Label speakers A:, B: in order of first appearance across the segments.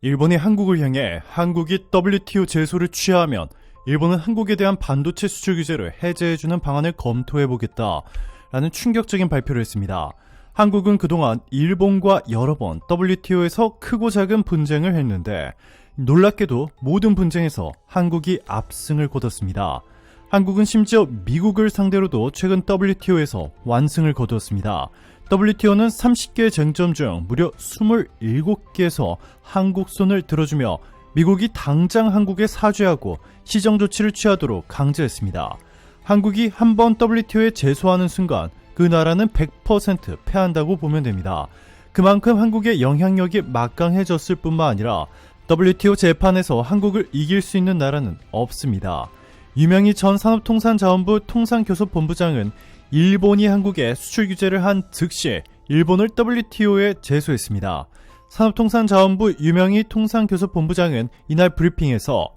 A: 일본이 한국을 향해 한국이 WTO 제소를 취하하면 일본은 한국에 대한 반도체 수출 규제를 해제해주는 방안을 검토해보겠다. 라는 충격적인 발표를 했습니다. 한국은 그동안 일본과 여러 번 WTO에서 크고 작은 분쟁을 했는데 놀랍게도 모든 분쟁에서 한국이 압승을 거뒀습니다. 한국은 심지어 미국을 상대로도 최근 WTO에서 완승을 거두었습니다. WTO는 30개 쟁점 중 무려 27개에서 한국 손을 들어주며 미국이 당장 한국에 사죄하고 시정 조치를 취하도록 강제했습니다. 한국이 한번 WTO에 제소하는 순간 그 나라는 100% 패한다고 보면 됩니다. 그만큼 한국의 영향력이 막강해졌을 뿐만 아니라 WTO 재판에서 한국을 이길 수 있는 나라는 없습니다. 유명희 전 산업통상자원부 통상교섭본부장은 일본이 한국에 수출 규제를 한 즉시 일본을 WTO에 제소했습니다. 산업통상자원부 유명희 통상교섭본부장은 이날 브리핑에서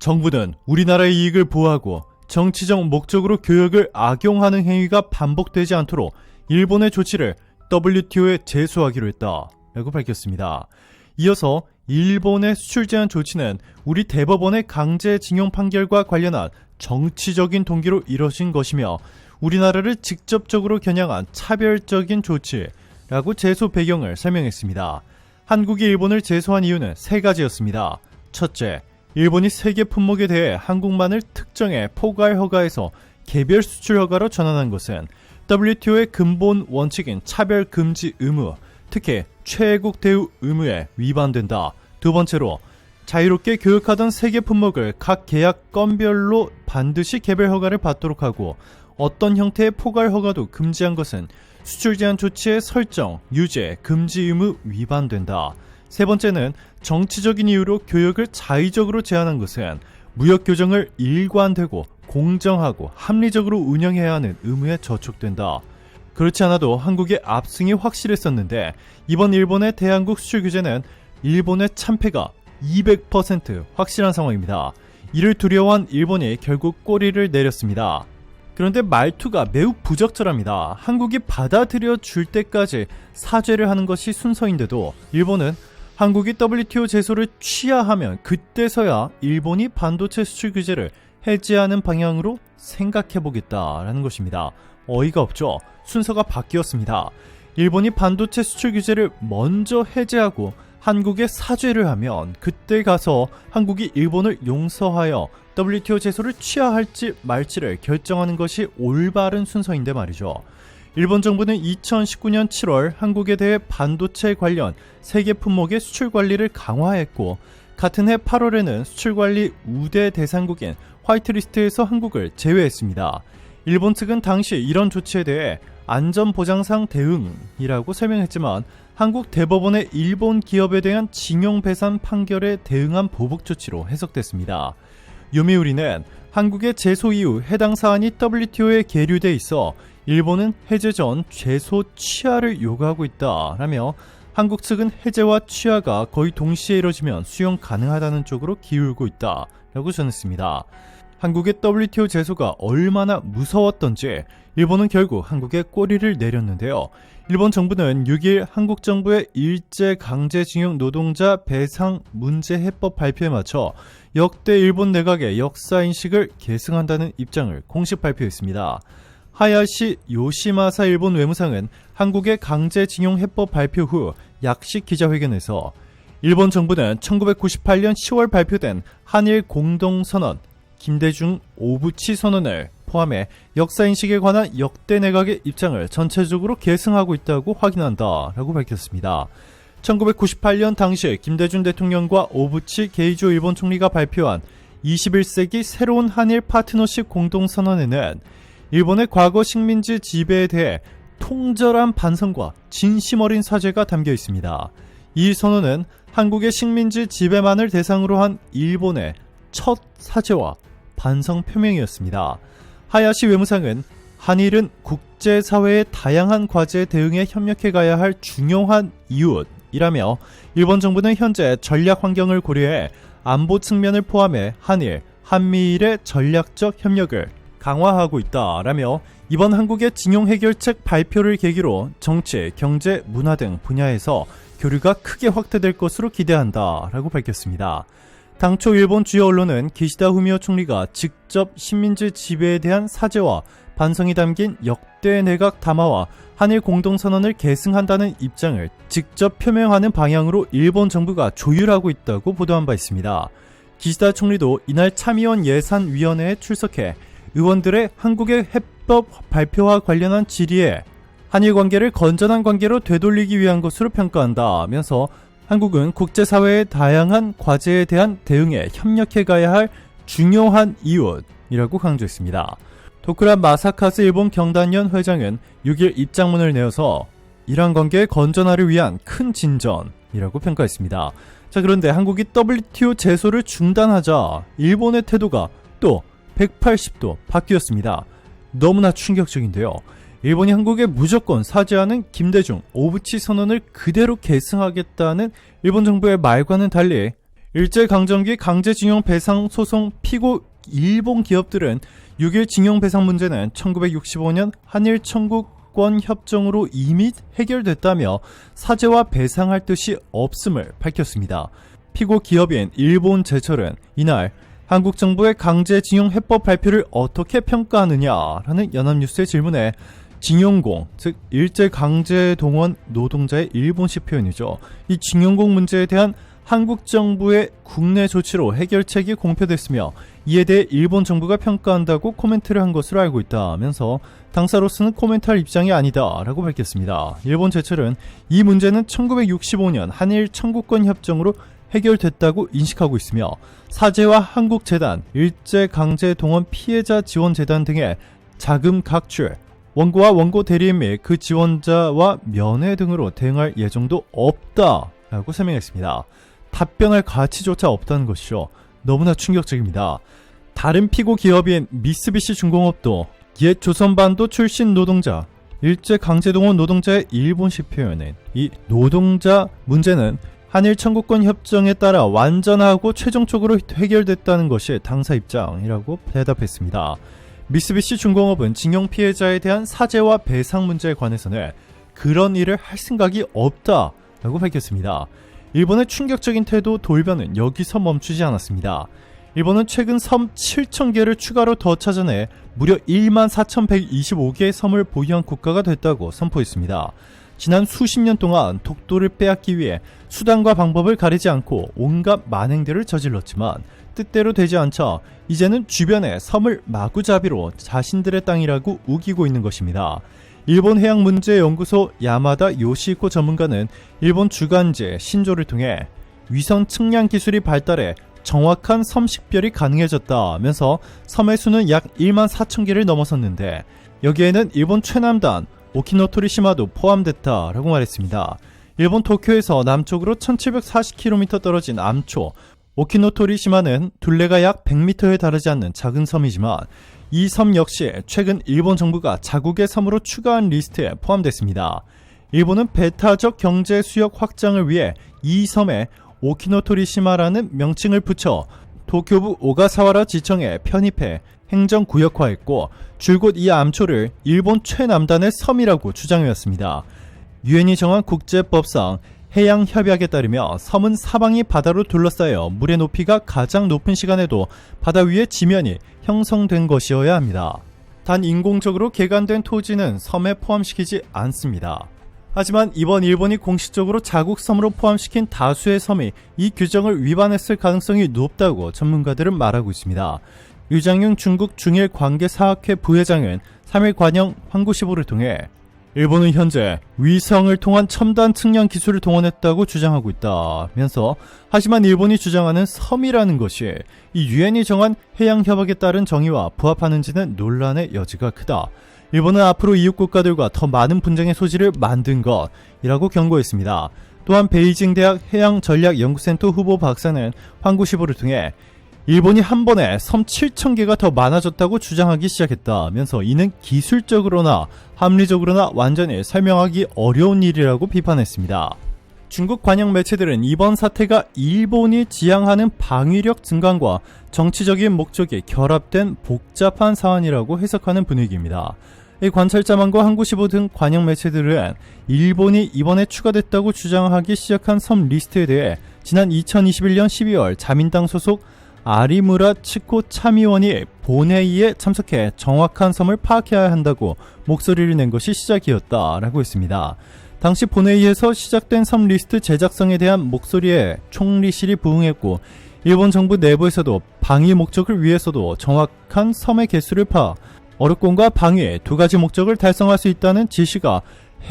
A: 정부는 우리나라의 이익을 보호하고 정치적 목적으로 교역을 악용하는 행위가 반복되지 않도록 일본의 조치를 WTO에 제소하기로 했다. 라고 밝혔습니다. 이어서 일본의 수출 제한 조치는 우리 대법원의 강제징용 판결과 관련한 정치적인 동기로 이뤄진 것이며 우리나라를 직접적으로 겨냥한 차별적인 조치라고 제소 배경을 설명했습니다. 한국이 일본을 제소한 이유는 세 가지였습니다. 첫째, 일본이 세계 품목에 대해 한국만을 특정해 포괄 허가에서 개별 수출 허가로 전환한 것은 WTO의 근본 원칙인 차별 금지 의무, 특히 최애국 대우 의무에 위반된다. 두 번째로 자유롭게 교역하던 세계 품목을 각 계약 건별로 반드시 개별 허가를 받도록 하고 어떤 형태의 포괄 허가도 금지한 것은 수출 제한 조치의 설정, 유죄, 금지 의무 위반된다. 세 번째는 정치적인 이유로 교역을 자의적으로 제한한 것은 무역 교정을 일관되고 공정하고 합리적으로 운영해야 하는 의무에 저촉된다. 그렇지 않아도 한국의 압승이 확실했었는데 이번 일본의 대한국 수출 규제는 일본의 참패가 200% 확실한 상황입니다. 이를 두려워한 일본이 결국 꼬리를 내렸습니다. 그런데 말투가 매우 부적절합니다. 한국이 받아들여 줄 때까지 사죄를 하는 것이 순서인데도 일본은 한국이 WTO 제소를 취하하면 그때서야 일본이 반도체 수출 규제를 해제하는 방향으로 생각해보겠다라는 것입니다. 어이가 없죠? 순서가 바뀌었습니다. 일본이 반도체 수출 규제를 먼저 해제하고 한국에 사죄를 하면 그때 가서 한국이 일본을 용서하여 WTO 제소를 취하할지 말지를 결정하는 것이 올바른 순서인데 말이죠. 일본 정부는 2019년 7월 한국에 대해 반도체 관련 세계 품목의 수출 관리를 강화했고 같은 해 8월에는 수출 관리 우대 대상국인 화이트리스트에서 한국을 제외했습니다. 일본 측은 당시 이런 조치에 대해 안전보장상 대응이라고 설명했지만 한국 대법원의 일본 기업에 대한 징용 배상 판결에 대응한 보복 조치로 해석됐습니다. 요미우리는 한국의 제소 이후 해당 사안이 WTO에 계류돼 있어 일본은 해제 전 제소 취하를 요구하고 있다라며 한국 측은 해제와 취하가 거의 동시에 이뤄지면 수용 가능하다는 쪽으로 기울고 있다라고 전했습니다. 한국의 WTO 제소가 얼마나 무서웠던지 일본은 결국 한국에 꼬리를 내렸는데요. 일본 정부는 6일 한국 정부의 일제 강제징용 노동자 배상 문제 해법 발표에 맞춰 역대 일본 내각의 역사 인식을 계승한다는 입장을 공식 발표했습니다. 하야시 요시마사 일본 외무상은 한국의 강제징용 해법 발표 후 약식 기자회견에서 일본 정부는 1998년 10월 발표된 한일 공동선언 김대중 오부치 선언을 포함해 역사인식에 관한 역대 내각의 입장을 전체적으로 계승하고 있다고 확인한다 라고 밝혔습니다. 1998년 당시 김대중 대통령과 오부치 게이조 일본 총리가 발표한 21세기 새로운 한일 파트너십 공동선언에는 일본의 과거 식민지 지배에 대해 통절한 반성과 진심 어린 사죄가 담겨 있습니다. 이 선언은 한국의 식민지 지배만을 대상으로 한 일본의 첫 사죄와 반성 표명이었습니다. 하야시 외무상은 한일은 국제사회의 다양한 과제에 대응해 협력해 가야 할 중요한 이웃이라며 일본 정부는 현재 전략 환경을 고려해 안보 측면을 포함해 한일, 한미일의 전략적 협력을 강화하고 있다라며 이번 한국의 징용 해결책 발표를 계기로 정치, 경제, 문화 등 분야에서 교류가 크게 확대될 것으로 기대한다라고 밝혔습니다. 당초 일본 주요 언론은 기시다 후미오 총리가 직접 식민지 지배에 대한 사죄와 반성이 담긴 역대 내각 담화와 한일 공동선언을 계승한다는 입장을 직접 표명하는 방향으로 일본 정부가 조율하고 있다고 보도한 바 있습니다. 기시다 총리도 이날 참의원 예산위원회에 출석해 의원들의 한국의 해법 발표와 관련한 질의에 한일 관계를 건전한 관계로 되돌리기 위한 것으로 평가한다면서 한국은 국제사회의 다양한 과제에 대한 대응에 협력해 가야 할 중요한 이웃이라고 강조했습니다. 도크라 마사카스 일본 경단련 회장은 6일 입장문을 내어서 이란 관계의 건전화를 위한 큰 진전이라고 평가했습니다. 자, 그런데 한국이 WTO 제소를 중단하자 일본의 태도가 또 180도 바뀌었습니다. 너무나 충격적인데요. 일본이 한국에 무조건 사죄하는 김대중 오부치 선언을 그대로 계승하겠다는 일본 정부의 말과는 달리 일제강점기 강제징용 배상 소송 피고 일본 기업들은 6일 징용 배상 문제는 1965년 한일 청구권 협정으로 이미 해결됐다며 사죄와 배상할 뜻이 없음을 밝혔습니다. 피고 기업인 일본 제철은 이날 한국 정부의 강제징용 해법 발표를 어떻게 평가하느냐라는 연합뉴스의 질문에 징용공, 즉 일제 강제 동원 노동자의 일본식 표현이죠. 이 징용공 문제에 대한 한국 정부의 국내 조치로 해결책이 공표됐으며 이에 대해 일본 정부가 평가한다고 코멘트를 한 것으로 알고 있다면서 당사로서는 코멘트할 입장이 아니다라고 밝혔습니다. 일본 제철은 이 문제는 1965년 한일 청구권 협정으로 해결됐다고 인식하고 있으며 사제와 한국재단, 일제강제동원 피해자 지원재단 등의 자금 각출, 원고와 원고 대리인 및 그 지원자와 면회 등으로 대응할 예정도 없다라고 설명했습니다. 답변할 가치조차 없다는 것이죠. 너무나 충격적입니다. 다른 피고 기업인 미쓰비시 중공업도 옛 조선반도 출신 노동자, 일제 강제동원 노동자의 일본식 표현은 이 노동자 문제는 한일 청구권 협정에 따라 완전하고 최종적으로 해결됐다는 것이 당사 입장이라고 대답했습니다. 미쓰비시 중공업은 징용 피해자에 대한 사죄와 배상 문제에 관해서는 그런 일을 할 생각이 없다라고 밝혔습니다. 일본의 충격적인 태도 돌변은 여기서 멈추지 않았습니다. 일본은 최근 섬 7,000개를 추가로 더 찾아내 무려 1만 4,125개의 섬을 보유한 국가가 됐다고 선포했습니다. 지난 수십 년 동안 독도를 빼앗기 위해 수단과 방법을 가리지 않고 온갖 만행들을 저질렀지만 뜻대로 되지 않자 이제는 주변에 섬을 마구잡이로 자신들의 땅이라고 우기고 있는 것입니다. 일본 해양 문제 연구소 야마다 요시코 전문가는 일본 주간지 신조를 통해 위성 측량 기술이 발달해 정확한 섬 식별이 가능해졌다면서 섬의 수는 약 1만 4천 개를 넘어섰는데 여기에는 일본 최남단 오키노토리시마도 포함됐다라고 말했습니다. 일본 도쿄에서 남쪽으로 1740km 떨어진 암초 오키노토리시마는 둘레가 약 100m에 달하지 않는 작은 섬이지만 이 섬 역시 최근 일본 정부가 자국의 섬으로 추가한 리스트에 포함됐습니다. 일본은 배타적 경제 수역 확장을 위해 이 섬에 오키노토리시마라는 명칭을 붙여 도쿄부 오가사와라 지청에 편입해 행정 구역화했고 줄곧 이 암초를 일본 최남단의 섬이라고 주장해왔습니다. 유엔이 정한 국제법상 해양 협약에 따르며 섬은 사방이 바다로 둘러싸여 물의 높이가 가장 높은 시간에도 바다 위의 지면이 형성된 것이어야 합니다. 단 인공적으로 개간된 토지는 섬에 포함시키지 않습니다. 하지만 이번 일본이 공식적으로 자국 섬으로 포함시킨 다수의 섬이 이 규정을 위반했을 가능성이 높다고 전문가들은 말하고 있습니다. 유장윤 중국 중일 관계사학회 부회장은 3일 관영 황구시보를 통해 일본은 현재 위성을 통한 첨단 측량 기술을 동원했다고 주장하고 있다면서 하지만 일본이 주장하는 섬이라는 것이 이 유엔이 정한 해양 협약에 따른 정의와 부합하는지는 논란의 여지가 크다. 일본은 앞으로 이웃 국가들과 더 많은 분쟁의 소지를 만든 것이라고 경고했습니다. 또한 베이징 대학 해양 전략 연구센터 후보 박사는 황구시보를 통해 일본이 한 번에 섬 7,000개가 더 많아졌다고 주장하기 시작했다면서 이는 기술적으로나 합리적으로나 완전히 설명하기 어려운 일이라고 비판했습니다. 중국 관영 매체들은 이번 사태가 일본이 지향하는 방위력 증강과 정치적인 목적이 결합된 복잡한 사안이라고 해석하는 분위기입니다. 이 관찰자만과 항구시보 등 관영 매체들은 일본이 이번에 추가됐다고 주장하기 시작한 섬 리스트에 대해 지난 2021년 12월 자민당 소속 아리무라 치코 참의원이 본회의에 참석해 정확한 섬을 파악해야 한다고 목소리를 낸 것이 시작이었다라고 했습니다. 당시 본회의에서 시작된 섬 리스트 제작성에 대한 목소리에 총리실이 부응했고 일본 정부 내부에서도 방위 목적을 위해서도 정확한 섬의 개수를 파악, 어렵권과 방위 두 가지 목적을 달성할 수 있다는 지시가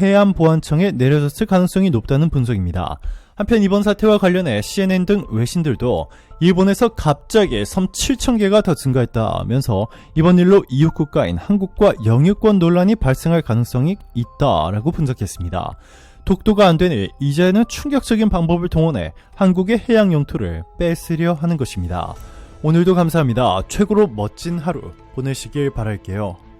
A: 해안보안청에 내려졌을 가능성이 높다는 분석입니다. 한편 이번 사태와 관련해 CNN 등 외신들도 일본에서 갑자기 섬 7,000개가 더 증가했다면서 이번 일로 이웃 국가인 한국과 영유권 논란이 발생할 가능성이 있다라고 분석했습니다. 독도가 안 되니 이제는 충격적인 방법을 동원해 한국의 해양 영토를 뺏으려 하는 것입니다. 오늘도 감사합니다. 최고로 멋진 하루 보내시길 바랄게요.